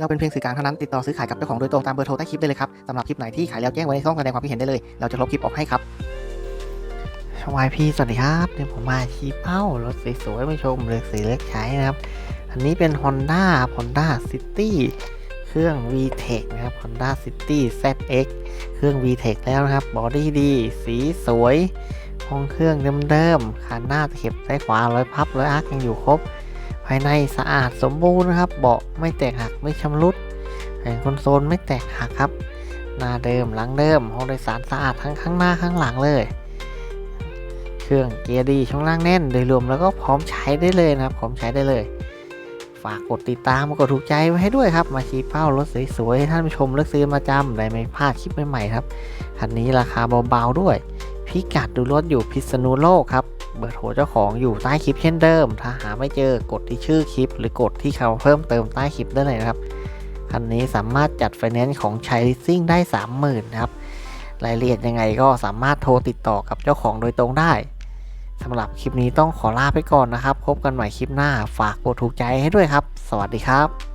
เราเป็นเพียงสื่อกลางเท่านั้นติดต่อซื้อขายกับเจ้าของโดยตรงตามเบอร์โทรใต้คลิปได้เลยครับสำหรับคลิปไหนที่ขายแล้วแจ้งไว้ในช่องแสดงความคิดเห็นได้เลย เราจะลบคลิปออกให้ครับวายพี่สวัสดีครับเดี๋ยวผมมาชี้เป้ารถสวยๆมาชมเลือกสีเลือกใช้นะครับ อันนี้เป็น Honda Honda City เครื่อง VTEC นะครับ Honda City ZX เครื่อง VTEC แล้วนะครับบอดี้ดีสีสวยห้องเครื่องเดิมๆคันหน้าตะเข็บซ้ายขวารอยพับรอยอาร์คยังอยู่ครบายในสะอาดสมบูรณ์นะครับ เบาะไม่แตกหักไม่ชำรุดแผงคอนโซลไม่แตกหักครับหน้าเดิมหลังเดิมห้องโดยสารสะอาดทั้งข้างหน้าข้างหลังเลย เครื่องเกียร์ดีช่วงล่างแน่นโดยรวมแล้วก็พร้อมใช้ได้เลยนะครับ พร้อมใช้ได้เลย ฝากกดติดตามกดถูกใจไว้ให้ด้วยครับ มาชี้เป้ารถสวยๆให้ท่านผู้ชมเลือกซื้อมาจำได้ไม่พลาดคลิปใหม่ๆครับคันนี้ราคาเบาๆด้วย พิกัดดูรถอยู่พิษณุโลกครับ เบอร์โทรเจ้าของอยู่ใต้คลิปเช่นเดิม ถ้าหาไม่เจอกดที่ชื่อคลิป หรือกดที่คำเพิ่มเติมใต้คลิปได้เลยนะครับ คันนี้สามารถจัดไฟแนนซ์ของชัยลิซิ่งได้ 30,000นะครับรายละเอียดยังไงก็สามารถโทรติดต่อกับเจ้าของโดยตรงได้สำหรับคลิปนี้ต้องขอลาไปก่อนนะครับ พบกันใหม่คลิปหน้า ฝากกดถูกใจให้ด้วยครับ สวัสดีครับ